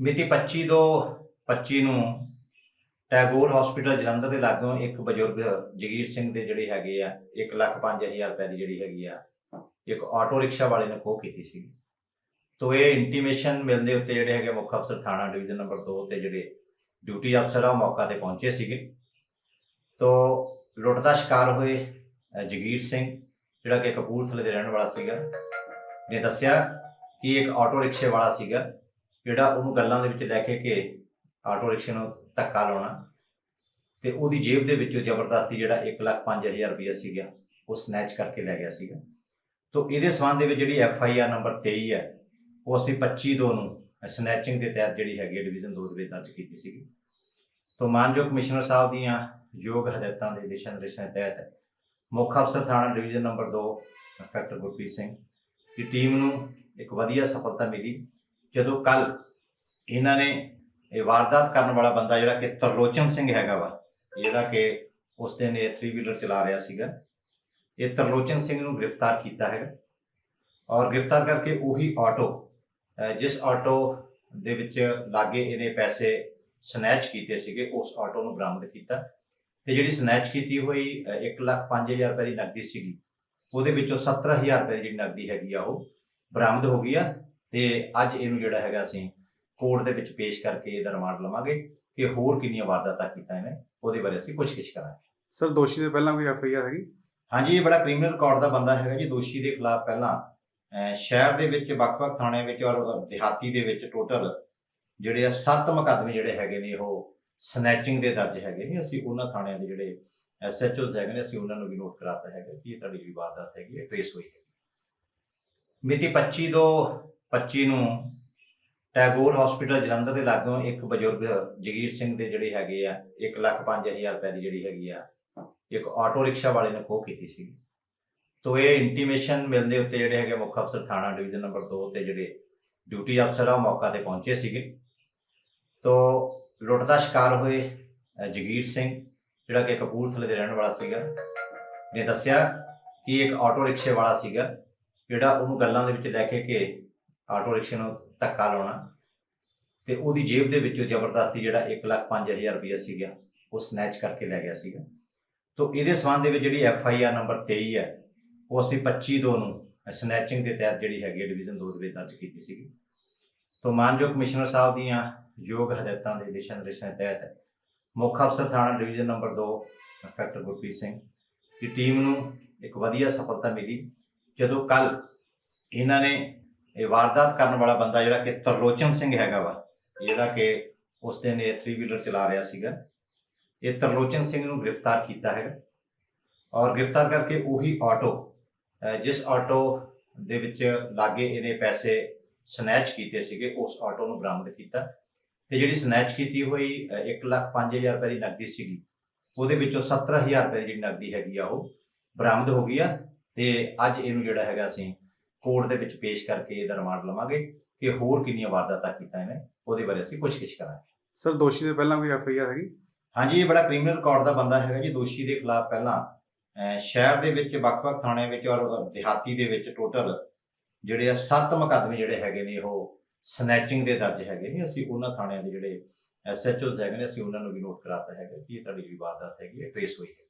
ਮਿਤੀ 25 ਦੋ 25 ਨੂੰ ਟੈਗੋਰ ਹਸਪੀਟਲ ਜਲੰਧਰ ਦੇ ਲਾਗੋਂ ਇੱਕ ਬਜ਼ੁਰਗ ਜਗੀਰ ਸਿੰਘ ਦੇ ਜਿਹੜੇ ਹੈਗੇ ਆ 1 ਲੱਖ 5000 ਰੁਪਏ ਦੀ ਜਿਹੜੀ ਹੈਗੀ ਆ, ਇੱਕ ਆਟੋ ਰਿਕਸ਼ਾ ਵਾਲੇ ਨੇ ਖੋਹ ਕੀਤੀ ਸੀ। ਤੋ ਇਹ ਇੰਟੀਮੇਸ਼ਨ ਮਿਲਦੇ ਉੱਤੇ ਜਿਹੜੇ ਹੈਗੇ ਮੁੱਖ ਅਫਸਰ ਥਾਣਾ ਡਿਵੀਜ਼ਨ ਨੰਬਰ 2 ਤੇ ਜਿਹੜੇ ਡਿਊਟੀ ਅਫਸਰ ਆ, ਉਹ ਮੌਕਾ ਤੇ ਪਹੁੰਚੇ ਸੀਗੇ। ਤੋ ਲੁੱਟ ਦਾ ਸ਼ਿਕਾਰ ਹੋਏ ਜਗੀਰ ਸਿੰਘ, ਜਿਹੜਾ ਕਿ ਕਪੂਰਥਲੇ ਦੇ ਰਹਿਣ ਵਾਲਾ ਸੀਗਾ, ਨੇ ਦੱਸਿਆ ਕਿ ਇੱਕ ਆਟੋ ਰਿਕਸ਼ੇ ਵਾਲਾ ਸੀਗਾ। ਜਿਹੜਾ ਉਹਨੂੰ ਗੱਲਾਂ ਦੇ ਵਿੱਚ ਲੈ ਕੇ ਕਿ ਆਟੋ ਰਿਕਸ਼ੇ ਨੂੰ ਧੱਕਾ ਲਾਉਣਾ, ਤੇ ਉਹਦੀ ਜੇਬ ਦੇ ਵਿੱਚੋਂ ਜ਼ਬਰਦਸਤੀ ਜਿਹੜਾ 1 ਲੱਖ 5000 ਰੁਪਏ ਸੀਗਾ, ਉਹ ਸਨੈਚ ਕਰਕੇ ਲੈ ਗਿਆ ਸੀਗਾ। ਤੋ ਇਹਦੇ ਸਬੰਧ ਦੇ ਵਿੱਚ ਜਿਹੜੀ ਐਫ ਆਈ ਆਰ ਨੰਬਰ 23 ਹੈ, ਉਹ ਅਸੀਂ 25 ਦੋ ਨੂੰ ਸਨੈਚਿੰਗ ਦੇ ਤਹਿਤ ਜਿਹੜੀ ਹੈਗੀ ਡਿਵੀਜ਼ਨ 2 ਦੇ ਵਿੱਚ ਦਰਜ ਕੀਤੀ ਸੀਗੀ। ਤੋ ਮਾਨਯੋਗ ਕਮਿਸ਼ਨਰ ਸਾਹਿਬ ਦੀਆਂ ਯੋਗ ਹਦਾਇਤਾਂ ਦੇ ਦਿਸ਼ਾ ਨਿਰਦੇਸ਼ਾਂ ਦੇ ਤਹਿਤ ਮੁੱਖ ਅਫਸਰ ਥਾਣਾ division number 2 inspector Gurpreet Singh ਦੀ ਟੀਮ ਨੂੰ ਇੱਕ ਵਧੀਆ ਸਫਲਤਾ ਮਿਲੀ। ਜਦੋਂ ਕੱਲ ਇਹਨਾਂ ਨੇ ਇਹ ਵਾਰਦਾਤ ਕਰਨ ਵਾਲਾ ਬੰਦਾ ਜਿਹੜਾ ਕਿ ਤਰਲੋਚਨ ਸਿੰਘ ਹੈਗਾ ਵਾ ਜਿਹੜਾ ਕਿ ਉਸ ਦਿਨ ਇਹ 3 ਵੀਲਰ ਚਲਾ ਰਿਹਾ ਸੀਗਾ, ਇਹ ਤਰਲੋਚਨ ਸਿੰਘ ਨੂੰ ਗ੍ਰਿਫਤਾਰ ਕੀਤਾ ਹੈਗਾ ਔਰ ਗ੍ਰਿਫਤਾਰ ਕਰਕੇ ਉਹੀ ਆਟੋ ਜਿਸ ਆਟੋ ਦੇ ਵਿੱਚ ਲਾਗੇ ਇਹਨੇ ਪੈਸੇ ਸਨੈਚ ਕੀਤੇ ਸੀਗੇ, ਉਸ ਆਟੋ ਨੂੰ ਬਰਾਮਦ ਕੀਤਾ ਤੇ ਜਿਹੜੀ ਸਨੈਚ ਕੀਤੀ ਹੋਈ 1 ਲੱਖ 5000 ਰੁਪਏ ਦੀ ਨਕਦੀ ਸੀਗੀ, ਉਹਦੇ ਵਿੱਚੋਂ 70000 ਰੁਪਏ ਦੀ ਜਿਹੜੀ ਨਕਦੀ ਹੈਗੀ ਆ ਉਹ ਬਰਾਮਦ ਹੋ ਗਈ ਆ ਤੇ ਅੱਜ ਇਹਨੂੰ ਜਿਹੜਾ ਹੈਗਾ ਅਸੀਂ ਕੋਰਟ ਦੇ ਵਿੱਚ ਪੇਸ਼ ਕਰਕੇ ਇਹਦਾ ਰਿਮਾਂਡ ਲਵਾਂਗੇ ਕਿ ਹੋਰ ਕਿੰਨੀਆਂ ਵਾਰਦਾਤਾਂ ਕੀਤਾ ਇਹਨੇ ਉਹਦੇ ਬਾਰੇ ਅਸੀਂ ਪੁੱਛਗਿੱਛ ਕਰਾਂਗੇ। ਸਰ ਦੋਸ਼ੀ ਦੇ ਪਹਿਲਾਂ ਕੋਈ ਐਫ ਆਈ ਆਰ ਹੈਗੀ? ਹਾਂਜੀ ਇਹ ਬੜਾ ਕ੍ਰਿਮੀਨਲ ਰਿਕਾਰਡ ਦਾ ਬੰਦਾ ਹੈਗਾ ਜੀ। ਦੋਸ਼ੀ ਦੇ ਖਿਲਾਫ ਪਹਿਲਾਂ ਸ਼ਹਿਰ ਦੇ ਵਿੱਚ ਵੱਖ-ਵੱਖ ਥਾਣਿਆਂ ਵਿੱਚ ਔਰ ਦਿਹਾਤੀ ਦੇ ਵਿੱਚ ਟੋਟਲ ਜਿਹੜੇ ਆ ਸੱਤ ਮੁਕੱਦਮੇ ਜਿਹੜੇ ਹੈਗੇ ਨੇ ਉਹ ਸਨੈਚਿੰਗ ਦੇ ਦਰਜ ਹੈਗੇ ਨੇ। ਅਸੀਂ ਉਹਨਾਂ ਥਾਣਿਆਂ ਦੇ ਜਿਹੜੇ ਐਸਐਚਓਜ਼ ਹੈਗੇ ਨੇ ਅਸੀਂ ਉਹਨਾਂ ਨੂੰ ਵੀ ਨੋਟ ਕਰਾਤਾ ਹੈਗਾ ਕਿ ਇਹ ਤੁਹਾਡੀ ਜਿਹੜੀ ਵਾਰਦਾਤ ਹੈਗੀ ਹੈ ਟ੍ਰੇਸ ਹੋਈ ਹੈ। ਮਿਤੀ 25 ਤੋਂ 25 ਨੂੰ ਟੈਗੋਰ ਹਸਪੀਟਲ ਜਲੰਧਰ ਦੇ ਲਾਗੋਂ ਇੱਕ ਬਜ਼ੁਰਗ ਜਗੀਰ ਸਿੰਘ ਦੇ ਜਿਹੜੇ ਹੈਗੇ ਆ 1 ਲੱਖ 5000 ਰੁਪਏ ਦੀ ਜਿਹੜੀ ਹੈਗੀ ਆ, ਇੱਕ ਆਟੋ ਰਿਕਸ਼ਾ ਵਾਲੇ ਨੇ ਖੋਹ ਕੀਤੀ ਸੀ ਤੋ ਇਹ ਇੰਟੀਮੇਸ਼ਨ ਮਿਲਦੇ ਉੱਤੇ ਜਿਹੜੇ ਹੈਗੇ ਮੁੱਖ ਅਫਸਰ ਥਾਣਾ ਡਿਵੀਜ਼ਨ ਨੰਬਰ 2 ਤੇ ਜਿਹੜੇ ਡਿਊਟੀ ਅਫਸਰ ਆ, ਉਹ ਮੌਕਾ ਤੇ ਪਹੁੰਚੇ ਸੀਗੇ। ਤੋ ਲੁੱਟ ਦਾ ਸ਼ਿਕਾਰ ਹੋਏ ਜਗੀਰ ਸਿੰਘ, ਜਿਹੜਾ ਕਿ ਕਪੂਰਥਲੇ ਦੇ ਰਹਿਣ ਵਾਲਾ ਸੀਗਾ, ਨੇ ਦੱਸਿਆ ਕਿ ਇੱਕ ਆਟੋ ਰਿਕਸ਼ੇ ਵਾਲਾ ਸੀਗਾ, ਜਿਹੜਾ ਉਹਨੂੰ ਗੱਲਾਂ ਦੇ ਵਿੱਚ ਲੈ ਕੇ ਕਿ ਆਟੋ ਰਿਕਸ਼ੇ ਨੂੰ ਧੱਕਾ ਲਾਉਣਾ ਤੇ ਉਹਦੀ ਜੇਬ ਦੇ ਵਿੱਚੋਂ ਜ਼ਬਰਦਸਤੀ ਜਿਹੜਾ 1 ਲੱਖ 5000 ਰੁਪਏ ਸੀਗਾ, ਉਹ ਸਨੈਚ ਕਰਕੇ ਲੈ ਗਿਆ ਸੀਗਾ। ਤੋ ਇਹਦੇ ਸਬੰਧ ਦੇ ਵਿੱਚ ਜਿਹੜੀ ਐਫ ਆਈ ਆਰ ਨੰਬਰ 23 ਹੈ, ਉਹ ਅਸੀਂ 25 ਦੋ ਨੂੰ ਸਨੈਚਿੰਗ ਦੇ ਤਹਿਤ ਜਿਹੜੀ ਹੈਗੀ ਡਿਵੀਜ਼ਨ 2 ਦੇ ਵਿੱਚ ਦਰਜ ਕੀਤੀ ਸੀਗੀ। ਤੋ ਮਾਨਯੋਗ ਕਮਿਸ਼ਨਰ ਸਾਹਿਬ ਦੀਆਂ ਯੋਗ ਹਦਾਇਤਾਂ ਦੇ ਦਿਸ਼ਾ ਨਿਰਦੇਸ਼ਾਂ ਤਹਿਤ ਮੁੱਖ ਅਫਸਰ ਥਾਣਾ division number 2 inspector Gurpreet Singh ਦੀ ਟੀਮ ਨੂੰ ਇੱਕ ਵਧੀਆ ਸਫਲਤਾ ਮਿਲੀ। ਜਦੋਂ ਕੱਲ ਇਹਨਾਂ ਨੇ ਇਹ ਵਾਰਦਾਤ ਕਰਨ ਵਾਲਾ ਬੰਦਾ ਜਿਹੜਾ ਕਿ ਤਰਲੋਚਨ ਸਿੰਘ ਹੈਗਾ ਵਾ, ਜਿਹੜਾ ਕਿ ਉਸ ਦਿਨ ਇਹ 3 ਵੀਲਰ ਚਲਾ ਰਿਹਾ ਸੀਗਾ। ਇਹ ਤਰਲੋਚਨ ਸਿੰਘ ਨੂੰ ਗ੍ਰਿਫਤਾਰ ਕੀਤਾ ਹੈਗਾ ਔਰ ਗ੍ਰਿਫਤਾਰ ਕਰਕੇ ਉਹੀ ਆਟੋ ਜਿਸ ਆਟੋ ਦੇ ਵਿੱਚ ਲਾਗੇ ਇਹਨੇ ਪੈਸੇ ਸਨੈਚ ਕੀਤੇ ਸੀਗੇ, ਉਸ ਆਟੋ ਨੂੰ ਬਰਾਮਦ ਕੀਤਾ ਤੇ ਜਿਹੜੀ ਸਨੈਚ ਕੀਤੀ ਹੋਈ 1 ਲੱਖ 5000 ਰੁਪਏ ਦੀ ਨਕਦੀ ਸੀਗੀ, ਉਹਦੇ ਵਿੱਚੋਂ 70000 ਰੁਪਏ ਦੀ ਜਿਹੜੀ ਨਕਦੀ ਹੈਗੀ ਆ ਉਹ ਬਰਾਮਦ ਹੋ ਗਈ ਆ ਤੇ ਅੱਜ ਇਹਨੂੰ ਜਿਹੜਾ ਹੈਗਾ ਅਸੀਂ ਕੋਰਟ ਦੇ ਵਿੱਚ ਪੇਸ਼ ਕਰਕੇ ਇਹਦਾ ਰਿਮਾਂਡ ਲਵਾਂਗੇ ਕਿ ਹੋਰ ਕਿੰਨੀਆਂ ਵਾਰਦਾਤਾਂ ਕੀਤਾ ਇਹਨੇ ਉਹਦੇ ਬਾਰੇ ਅਸੀਂ ਪੁੱਛਗਿੱਛ ਕਰਾਂਗੇ। ਸਰ ਦੋਸ਼ੀ ਦੇ ਪਹਿਲਾਂ ਕੋਈ ਐਫ ਆਈ ਆਰ ਹੈਗੀ? ਹਾਂਜੀ ਇਹ ਬੜਾ ਕ੍ਰਿਮੀਨਲ ਰਿਕਾਰਡ ਦਾ ਬੰਦਾ ਹੈਗਾ ਜੀ। ਦੋਸ਼ੀ ਦੇ ਖਿਲਾਫ ਪਹਿਲਾਂ ਸ਼ਹਿਰ ਦੇ ਵਿੱਚ ਵੱਖ-ਵੱਖ ਥਾਣਿਆਂ ਵਿੱਚ ਔਰ ਦਿਹਾਤੀ ਦੇ ਵਿੱਚ ਟੋਟਲ ਜਿਹੜੇ ਆ ਸੱਤ ਮੁਕੱਦਮੇ ਜਿਹੜੇ ਹੈਗੇ ਨੇ ਉਹ ਸਨੈਚਿੰਗ ਦੇ ਦਰਜ ਹੈਗੇ ਨੇ। ਅਸੀਂ ਉਹਨਾਂ ਥਾਣਿਆਂ ਦੇ ਜਿਹੜੇ ਐਸਐਚਓਜ਼ ਹੈਗੇ ਨੇ ਅਸੀਂ ਉਹਨਾਂ ਨੂੰ ਵੀ ਨੋਟ ਕਰਾਤਾ ਹੈਗਾ ਕਿ ਇਹ ਤੁਹਾਡੀ ਵਾਰਦਾਤ ਹੈਗੀ ਹੈ ਟ੍ਰੇਸ ਹੋਈ ਹੈ।